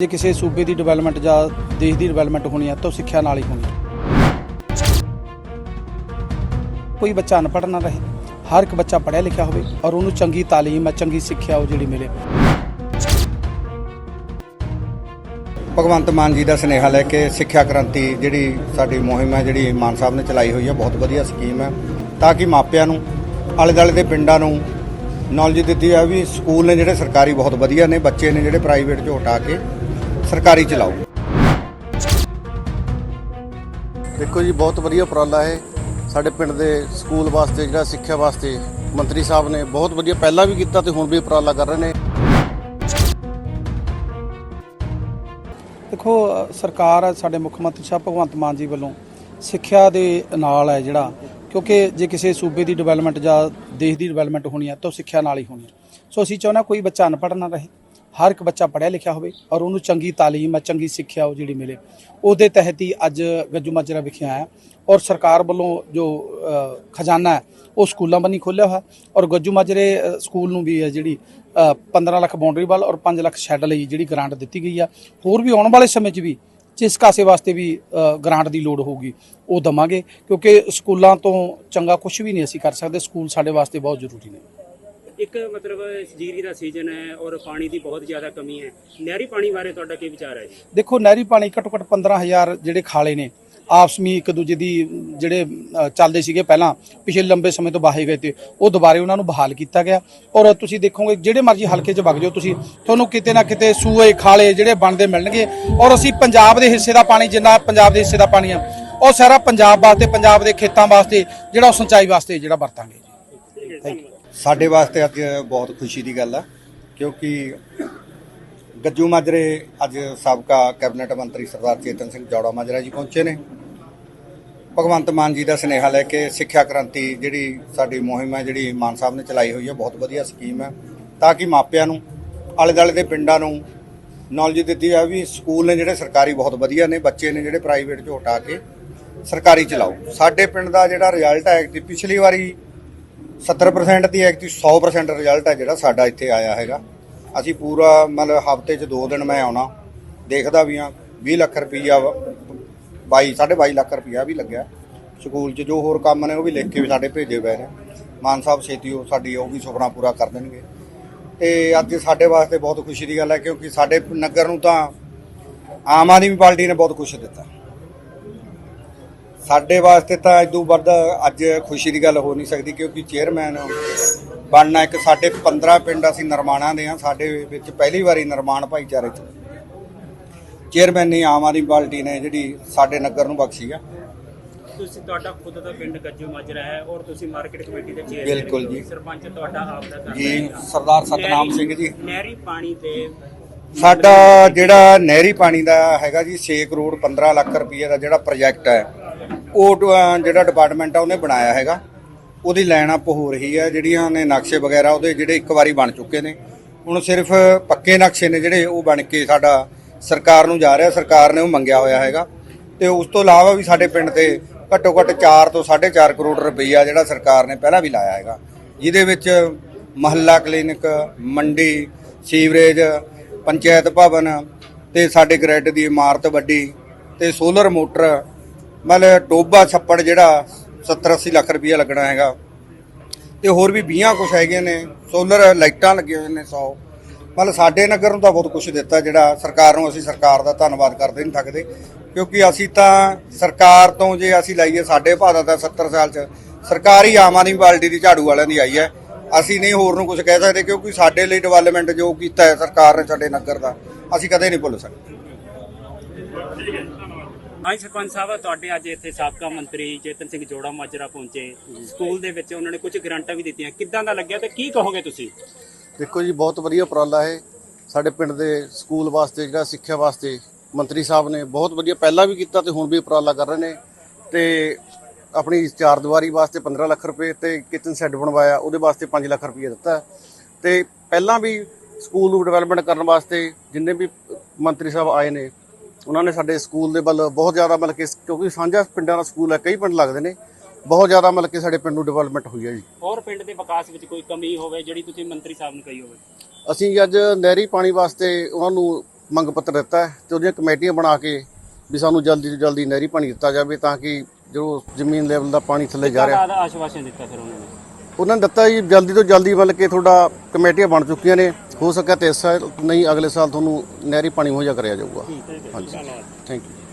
ਜੇ ਕਿਸੇ ਸੂਬੇ ਦੀ ਡਿਵੈਲਪਮੈਂਟ ਜਾਂ ਦੇਸ਼ ਦੀ ਡਿਵੈਲਪਮੈਂਟ ਹੋਣੀ ਹੈ ਤਾਂ ਉਹ ਸਿੱਖਿਆ ਨਾਲ ਹੀ ਹੋਣੀ ਹੈ ਕੋਈ ਬੱਚਾ ਅਨਪੜ੍ਹ ਨਾ ਰਹੇ, ਹਰ ਇੱਕ ਬੱਚਾ ਪੜ੍ਹਿਆ ਲਿਖਿਆ ਹੋਵੇ ਔਰ ਉਹਨੂੰ ਚੰਗੀ ਤਾਲੀਮ ਹੈ ਚੰਗੀ ਸਿੱਖਿਆ ਉਹ ਜਿਹੜੀ ਮਿਲੇ। ਭਗਵੰਤ ਮਾਨ ਜੀ ਦਾ ਸੁਨੇਹਾ ਲੈ ਕੇ ਸਿੱਖਿਆ ਕ੍ਰਾਂਤੀ ਜਿਹੜੀ ਸਾਡੀ ਮੁਹਿੰਮ ਹੈ, ਜਿਹੜੀ ਮਾਨ ਸਾਹਿਬ ਨੇ ਚਲਾਈ ਹੋਈ ਹੈ, ਬਹੁਤ ਵਧੀਆ ਸਕੀਮ ਹੈ। ਤਾਂ ਕਿ ਮਾਪਿਆਂ ਨੂੰ ਆਲੇ ਦੁਆਲੇ ਦੇ ਪਿੰਡਾਂ ਨੂੰ ਨੌਲੇਜ ਦਿੱਤੀ ਹੈ ਵੀ ਸਕੂਲ ਨੇ ਜਿਹੜੇ ਸਰਕਾਰੀ ਬਹੁਤ ਵਧੀਆ ਨੇ ਬੱਚੇ ਨੇ ਜਿਹੜੇ ਪ੍ਰਾਈਵੇਟ ਚੋਂ ਹਟਾ ਕੇ ਸਰਕਾਰੀ ਚਲਾਓ। ਦੇਖੋ ਜੀ ਬਹੁਤ ਵਧੀਆ ਉਪਰਾਲਾ ਹੈ ਸਾਡੇ ਪਿੰਡ ਦੇ ਸਕੂਲ ਵਾਸਤੇ ਜਿਹੜਾ ਸਿੱਖਿਆ ਵਾਸਤੇ ਮੰਤਰੀ ਸਾਹਿਬ ਨੇ ਬਹੁਤ ਵਧੀਆ ਪਹਿਲਾਂ ਵੀ ਕੀਤਾ ਤੇ ਹੁਣ ਵੀ ਉਪਰਾਲਾ ਕਰ ਰਹੇ ਨੇ। ਦੇਖੋ ਸਰਕਾਰ ਸਾਡੇ ਮੁੱਖ ਮੰਤਰੀ ਸਾਹਿਬ ਭਗਵੰਤ ਮਾਨ ਜੀ ਵੱਲੋਂ ਸਿੱਖਿਆ ਦੇ ਨਾਲ ਹੈ ਜਿਹੜਾ ਕਿਉਂਕਿ ਜੇ ਕਿਸੇ ਸੂਬੇ ਦੀ ਡਿਵੈਲਪਮੈਂਟ ਜਾਂ ਦੇਸ਼ ਦੀ ਡਿਵੈਲਪਮੈਂਟ ਹੋਣੀ ਹੈ ਤਾਂ ਉਹ ਸਿੱਖਿਆ ਨਾਲ ਹੀ ਹੋਣੀ ਹੈ ਸੋ ਅਸੀਂ ਚਾਹੁੰਦੇ ਹਾਂ ਕੋਈ ਬੱਚਾ ਅਨਪੜ੍ਹ ਨਾ ਰਹੇ ਹਰ ਇੱਕ ਬੱਚਾ ਪੜ੍ਹਿਆ ਲਿਖਿਆ ਹੋਵੇ ਔਰ ਉਹਨੂੰ ਚੰਗੀ ਤਾਲੀਮ ਹੈ ਚੰਗੀ ਸਿੱਖਿਆ ਉਹ ਜਿਹੜੀ ਮਿਲੇ। ਉਹਦੇ ਤਹਿਤ ਹੀ ਅੱਜ ਗੱਜੂ ਮਾਜਰਾ ਵਿਖੇ ਆਇਆ ਔਰ ਸਰਕਾਰ ਵੱਲੋਂ ਜੋ ਖਜ਼ਾਨਾ ਹੈ ਉਹ ਸਕੂਲਾਂ ਬੰਨੀ ਖੋਲ੍ਹਿਆ ਹੋਇਆ ਔਰ ਗੱਜੂ ਮਾਜਰੇ ਸਕੂਲ ਨੂੰ ਵੀ ਹੈ ਜਿਹੜੀ ਅ, 15 ਲੱਖ ਬਾਉਂਡਰੀ ਵਾਲ ਔਰ 5 ਲੱਖ ਸ਼ੈੱਡ ਲਈ ਜਿਹੜੀ ਗ੍ਰਾਂਟ ਦਿੱਤੀ ਗਈ ਆ। ਹੋਰ ਵੀ ਆਉਣ ਵਾਲੇ ਸਮੇਂ 'ਚ ਵੀ ਜਿਸ ਕਾਸੇ ਵਾਸਤੇ ਵੀ ਗ੍ਰਾਂਟ ਦੀ ਲੋੜ ਹੋਊਗੀ ਉਹ ਦਵਾਂਗੇ ਕਿਉਂਕਿ ਸਕੂਲਾਂ ਤੋਂ ਚੰਗਾ ਕੁਝ ਵੀ ਨਹੀਂ ਅਸੀਂ ਕਰ ਸਕਦੇ। ਸਕੂਲ ਸਾਡੇ ਵਾਸਤੇ ਬਹੁਤ ਜ਼ਰੂਰੀ ਨੇ। ਇੱਕ ਮਤਲਬ ਜੀਰੀ ਦਾ ਸੀਜ਼ਨ ਹੈ ਔਰ ਪਾਣੀ ਦੀ ਬਹੁਤ ਜ਼ਿਆਦਾ ਕਮੀ ਹੈ। ਨਹਿਰੀ ਪਾਣੀ ਬਾਰੇ ਤੁਹਾਡਾ ਕੀ ਵਿਚਾਰ ਹੈ ਜੀ? ਦੇਖੋ ਨਹਿਰੀ ਪਾਣੀ ਘੱਟੋ ਘੱਟ 15000 ਜਿਹੜੇ ਖਾਲੇ ਨੇ ਆਪਸ ਵਿੱਚ ਇੱਕ ਦੂਜੇ ਦੀ, ਜਿਹੜੇ ਚੱਲਦੇ ਸੀਗੇ ਪਹਿਲਾਂ, ਪਿਛਲੇ ਲੰਬੇ ਸਮੇਂ ਤੋਂ ਬਾਹੇ ਗਏ ਤੇ ਉਹ ਦੁਬਾਰੇ ਉਹਨਾਂ ਨੂੰ ਬਹਾਲ ਕੀਤਾ ਗਿਆ। ਔਰ ਤੁਸੀਂ ਦੇਖੋਗੇ, ਜਿਹੜੇ ਮਰਜ਼ੀ ਹਲਕੇ 'ਚ ਵਗ ਜਾਓ ਤੁਸੀਂ, ਤੁਹਾਨੂੰ ਕਿਤੇ ਨਾ ਕਿਤੇ ਸੂਏ, ਖਾਲੇ ਜਿਹੜੇ ਬਣਦੇ ਮਿਲਣਗੇ। ਔਰ ਅਸੀਂ ਪੰਜਾਬ ਦੇ ਹਿੱਸੇ ਦਾ ਪਾਣੀ, ਜਿੰਨਾ ਪੰਜਾਬ ਦੇ ਹਿੱਸੇ ਦਾ ਪਾਣੀ ਆ, ਉਹ ਸਾਰਾ ਪੰਜਾਬ ਵਾਸਤੇ, ਪੰਜਾਬ ਦੇ ਖੇਤਾਂ ਵਾਸਤੇ, ਜਿਹੜਾ ਉਹ ਸਿੰਚਾਈ ਵਾਸਤੇ ਜਿਹੜਾ ਵਰਤਾਂਗੇ ਥੈਂਕ ਯੂ ਸਾਡੇ ਵਾਸਤੇ ਅੱਜ ਬਹੁਤ ਖੁਸ਼ੀ ਦੀ ਗੱਲ ਆ, ਕਿਉਂਕਿ ਗੱਜੂ ਮਾਜਰੇ ਅੱਜ ਸਾਬਕਾ ਕੈਬਨਿਟ ਮੰਤਰੀ ਸਰਦਾਰ ਚੇਤਨ ਸਿੰਘ ਜੌੜਾ ਮਾਜਰਾ ਜੀ ਪਹੁੰਚੇ ਨੇ। ਭਗਵੰਤ ਮਾਨ ਜੀ ਦਾ ਸੁਨੇਹਾ ਲੈ ਕੇ ਸਿੱਖਿਆ ਕ੍ਰਾਂਤੀ ਜਿਹੜੀ ਸਾਡੀ ਮੁਹਿੰਮ ਹੈ, ਜਿਹੜੀ ਮਾਨ ਸਾਹਿਬ ਨੇ ਚਲਾਈ ਹੋਈ ਹੈ, ਬਹੁਤ ਵਧੀਆ ਸਕੀਮ ਹੈ। ਤਾਂ ਕਿ ਮਾਪਿਆਂ ਨੂੰ ਆਲੇ ਦੁਆਲੇ ਦੇ ਪਿੰਡਾਂ ਨੂੰ ਨੌਲੇਜ ਦਿੱਤੀ ਹੈ ਵੀ ਸਕੂਲ ਨੇ ਜਿਹੜੇ ਸਰਕਾਰੀ ਬਹੁਤ ਵਧੀਆ ਨੇ, ਬੱਚੇ ਨੇ ਜਿਹੜੇ ਪ੍ਰਾਈਵੇਟ ਚੋਂ ਹਟਾ ਕੇ ਸਰਕਾਰੀ ਚਲਾਓ। ਸਾਡੇ ਪਿੰਡ ਦਾ ਜਿਹੜਾ ਰਿਜ਼ਲਟ ਹੈ ਕਿ ਪਿਛਲੀ ਵਾਰੀ 70% ਦੀ ਐਕਟੀ 100% ਰਿਜ਼ਲਟ ਹੈ ਜਿਹੜਾ ਸਾਡਾ ਇੱਥੇ ਆਇਆ ਹੈਗਾ। ਅਸੀਂ ਪੂਰਾ ਮਤਲਬ ਹਫ਼ਤੇ 'ਚ 2 ਦਿਨ ਮੈਂ ਆਉਣਾ, ਦੇਖਦਾ ਵੀ ਆ 20 ਲੱਖ ਰੁਪਈਆ 22 22.5 ਲੱਖ ਰੁਪਇਆ ਵੀ ਲੱਗਿਆ। ਸਕੂਲ 'ਚ ਜੋ ਹੋਰ ਕੰਮ ਨੇ ਉਹ ਵੀ ਲਿਖ ਕੇ ਵੀ ਸਾਡੇ ਭੇਜੇ ਪਏ ਨੇ। ਮਾਨ ਸਾਹਿਬ ਛੇਤੀ ਉਹ ਸਾਡੀ ਉਹ ਵੀ ਸੁਪਨਾ ਪੂਰਾ ਕਰ ਦੇਣਗੇ। ਤੇ ਅੱਜ ਸਾਡੇ ਵਾਸਤੇ ਬਹੁਤ ਖੁਸ਼ੀ ਦੀ ਗੱਲ ਹੈ, ਕਿਉਂਕਿ ਸਾਡੇ ਨਗਰ ਨੂੰ ਤਾਂ ਆਮ ਆਦਮੀ ਪਾਰਟੀ ਨੇ ਬਹੁਤ ਕੁਝ ਦਿੱਤਾ। ਸਾਡੇ ਵਾਸਤੇ ਤਾਂ ਇਦੋਂ ਵੱਧ ਅੱਜ ਖੁਸ਼ੀ ਦੀ ਗੱਲ ਹੋ ਨਹੀਂ ਸਕਦੀ, ਕਿਉਂਕਿ ਚੇਅਰਮੈਨ ਬਣਨਾ ਇੱਕ ਸਾਡੇ 15 ਪਿੰਡ ਅਸੀਂ ਨਿਰਮਾਣਾਂ ਦੇ ਆ ਸਾਡੇ ਵਿੱਚ ਪਹਿਲੀ ਵਾਰੀ ਨਿਰਮਾਣ ਭਾਈਚਾਰੇ ਚ। ਚੇਅਰਮੈਨ ਨੇ ਆਮ ਆਦਮੀ ਪਾਰਟੀ ਨੇ ਜਿਹੜੀ ਸਾਡੇ ਨਗਰ ਨੂੰ ਬਖਸ਼ੀ ਆ। ਤੁਸੀਂ ਤੁਹਾਡਾ ਖੁਦ ਦਾ ਪਿੰਡ ਗੱਜੂ ਮਾਜਰਾ ਹੈ ਔਰ ਤੁਸੀਂ ਮਾਰਕੀਟ ਕਮੇਟੀ ਦੇ ਚੇਅਰਮੈਨ ਬਿਲਕੁਲ ਜੀ। ਸਰਪੰਚ ਤੁਹਾਡਾ ਆਪ ਦਾ ਕਰਦਾ ਜੀ ਹੈਗਾ। ਸਰਦਾਰ ਸਤਨਾਮ ਸਿੰਘ ਜੀ। ਨਹਿਰੀ ਪਾਣੀ ਤੇ ਸਾਡਾ ਜਿਹੜਾ ਨਹਿਰੀ ਪਾਣੀ ਦਾ ਹੈਗਾ ਜੀ 6 ਕਰੋੜ 15 ਲੱਖ ਰੁਪਏ ਦਾ ਜਿਹੜਾ ਪ੍ਰੋਜੈਕਟ ਹੈ ਉਹ ਡ- ਅਹ ਜਿਹੜਾ ਡਿਪਾਰਟਮੈਂਟ ਆ ਉਹਨੇ ਬਣਾਇਆ ਹੈਗਾ। ਉਹਦੀ ਲਾਈਨ ਅਪ ਹੋ ਰਹੀ ਹੈ ਜਿਹੜੀਆਂ ਨੇ ਨਕਸ਼ੇ ਵਗੈਰਾ ਉਹਦੇ ਜਿਹੜੇ ਇੱਕ ਵਾਰੀ ਬਣ ਚੁੱਕੇ ਨੇ। ਹੁਣ ਸਿਰਫ ਪੱਕੇ ਨਕਸ਼ੇ ਨੇ ਜਿਹੜੇ ਉਹ ਬਣ ਕੇ ਸਾਡਾ ਸਰਕਾਰ ਨੂੰ ਜਾ ਰਿਹਾ, ਸਰਕਾਰ ਨੇ ਉਹ ਮੰਗਿਆ ਹੋਇਆ ਹੈਗਾ। ਤੇ ਉਸ ਤੋਂ ਇਲਾਵਾ ਵੀ ਸਾਡੇ ਪਿੰਡ ਤੇ ਘੱਟੋ ਘੱਟ 4 ਤੋਂ 4.5 ਕਰੋੜ ਰੁਪਈਆ ਜਿਹੜਾ ਸਰਕਾਰ ਨੇ ਪਹਿਲਾਂ ਵੀ ਲਾਇਆ ਹੈਗਾ। ਜਿਹਦੇ ਵਿੱਚ ਮਹੱਲਾ ਕਲੀਨਿਕ, ਮੰਡੀ, ਸੀਵਰੇਜ, ਪੰਚਾਇਤ ਭਵਨ ਤੇ ਸਾਡੇ ਗ੍ਰਿਡ ਦੀ ਇਮਾਰਤ ਵੱਡੀ ਤੇ ਸੋਲਰ ਮੋਟਰ, ਮਤਲਬ ਟੋਬਾ ਛੱਪੜ ਜਿਹੜਾ 70 80 ਲੱਖ ਰੁਪਈਆ ਲੱਗਣਾ ਹੈਗਾ। ਤੇ ਹੋਰ ਵੀ 20 ਕੁਛ ਹੈਗੇ ਨੇ, ਸੋਲਰ ਲਾਈਟਾਂ ਲੱਗੀਆਂ ਹੋਈਆਂ ਨੇ 100 ਮਤਲਬ ਸਾਡੇ ਨਗਰ ਨੂੰ ਤਾਂ ਬਹੁਤ ਕੁਝ ਦਿੱਤਾ ਜਿਹੜਾ ਸਰਕਾਰ ਨੂੰ ਅਸੀਂ ਸਰਕਾਰ ਦਾ ਧੰਨਵਾਦ ਕਰਦੇ ਨਹੀਂ ਥੱਕਦੇ ਕਿਉਂਕਿ ਅਸੀਂ ਤਾਂ ਸਰਕਾਰ ਤੋਂ ਜੇ ਅਸੀਂ ਲਾਈਏ ਸਾਡੇ ਭਾਰਤ ਦਾ 70 ਸਾਲ ਚ ਸਰਕਾਰ ਹੀ ਆਮ ਆਦਮੀ ਪਾਰਟੀ ਦੀ ਝਾੜੂ ਵਾਲਿਆਂ ਦੀ ਆਈ ਹੈ। ਅਸੀਂ ਨਹੀਂ ਹੋਰ ਨੂੰ ਕੁਝ ਕਹਿ ਸਕਦੇ ਕਿਉਂਕਿ ਸਾਡੇ ਲਈ ਡਿਵੈਲਪਮੈਂਟ ਜੋ ਕੀਤਾ ਹੈ ਸਰਕਾਰ ਨੇ ਸਾਡੇ ਨਗਰ ਦਾ ਅਸੀਂ ਕਦੇ ਨਹੀਂ ਭੁੱਲ ਸਕਦੇ। ਹਾਂਜੀ ਸਰਪੰਚ ਸਾਹਿਬ ਤੁਹਾਡੇ ਅੱਜ ਇੱਥੇ ਸਾਬਕਾ ਮੰਤਰੀ ਚੇਤਨ ਸਿੰਘ ਜੋੜਾ ਮਾਜਰਾ ਪਹੁੰਚੇ। ਸਕੂਲ ਦੇ ਵਿੱਚ ਉਹਨਾਂ ਨੇ ਕੁਝ ਗਰੰਟਾਂ ਵੀ ਦਿੱਤੀਆਂ। ਕਿੱਦਾਂ ਦਾ ਲੱਗਿਆ ਤੇ ਕੀ ਕਹੋਗੇ ਤੁਸੀਂ? ਦੇਖੋ ਜੀ, ਬਹੁਤ ਵਧੀਆ ਉਪਰਾਲਾ ਹੈ ਸਾਡੇ ਪਿੰਡ ਦੇ ਸਕੂਲ ਵਾਸਤੇ, ਜਿਹੜਾ ਸਿੱਖਿਆ ਵਾਸਤੇ ਮੰਤਰੀ ਸਾਹਿਬ ਨੇ ਬਹੁਤ ਵਧੀਆ, ਪਹਿਲਾਂ ਵੀ ਕੀਤਾ ਤੇ ਹੁਣ ਵੀ ਉਪਰਾਲਾ ਕਰ ਰਹੇ ਨੇ। ਤੇ ਆਪਣੀ ਚਾਰ ਦੀਵਾਰੀ ਵਾਸਤੇ 15 ਲੱਖ ਰੁਪਏ ਤੇ ਕਿਚਨ ਸੈੱਟ ਬਣਵਾਇਆ, ਉਹਦੇ ਵਾਸਤੇ 5 ਲੱਖ ਰੁਪਏ ਦਿੱਤਾ। ਹੈ। ਤੇ ਪਹਿਲਾਂ ਵੀ ਸਕੂਲ ਨੂੰ ਡਿਵੈਲਪਮੈਂਟ ਕਰਨ ਵਾਸਤੇ ਜਿੰਨੇ ਵੀ ਮੰਤਰੀ ਸਾਹਿਬ ਆਏ ਨੇ, ਉਹਨਾਂ ਨੇ ਸਾਡੇ ਸਕੂਲ ਦੇ ਵੱਲ ਬਹੁਤ ਜ਼ਿਆਦਾ ਮਤਲਬ ਕਿ, ਕਿਉਂਕਿ ਸਾਂਝਾ ਪਿੰਡਾਂ ਦਾ ਸਕੂਲ ਹੈ, ਕਈ ਪਿੰਡ ਲੱਗਦੇ ਨੇ। ਬਹੁਤ ਜ਼ਿਆਦਾ ਮਤਲਬ ਕਿ ਸਾਡੇ ਪਿੰਡ ਨੂੰ ਡਿਵੈਲਪਮੈਂਟ ਹੋਈ ਹੈ ਜੀ। ਹੋਰ ਪਿੰਡ ਦੇ ਵਿਕਾਸ ਵਿੱਚ ਕੋਈ ਕਮੀ ਹੋਵੇ ਜਿਹੜੀ ਤੁਸੀਂ ਮੰਤਰੀ ਸਾਹਿਬ ਨੂੰ ਕਹੀ ਹੋਵੇ? ਅਸੀਂ ਅੱਜ ਨਹਿਰੀ ਪਾਣੀ ਵਾਸਤੇ ਉਹਨਾਂ ਨੂੰ ਮੰਗ ਪੱਤਰ ਦਿੱਤਾ ਹੈ ਤੇ ਉਹਦੀਆਂ ਕਮੇਟੀਆਂ ਬਣਾ ਕੇ ਵੀ ਸਾਨੂੰ ਜਲਦੀ ਤੋਂ ਜਲਦੀ ਨਹਿਰੀ ਪਾਣੀ ਦਿੱਤਾ ਜਾਵੇ ਤਾਂ ਕਿ ਜੋ ਜ਼ਮੀਨ ਲੈਵਲ ਦਾ ਪਾਣੀ ਥੱਲੇ ਜਾ ਰਿਹਾ। ਆਸ਼ਵਾਸਨ ਦਿੱਤਾ ਫਿਰ ਉਹਨਾਂ ਨੇ? ਉਹਨਾਂ ਨੇ ਦਿੱਤਾ ਜੀ ਜਲਦੀ ਤੋਂ ਜਲਦੀ ਮਤਲਬ ਕਿ ਤੁਹਾਡਾ ਕਮੇਟੀਆਂ ਬਣ ਚੁੱਕੀਆਂ ਨੇ। ਹੋ ਸਕਿਆ ਤੇ ਇਸ ਸਾਲ ਨਹੀਂ ਅਗਲੇ ਸਾਲ ਤੁਹਾਨੂੰ ਨਹਿਰੀ ਪਾਣੀ ਮੁਹੱਈਆ ਕਰਿਆ ਜਾਊਗਾ। ਹਾਂਜੀ। Thank you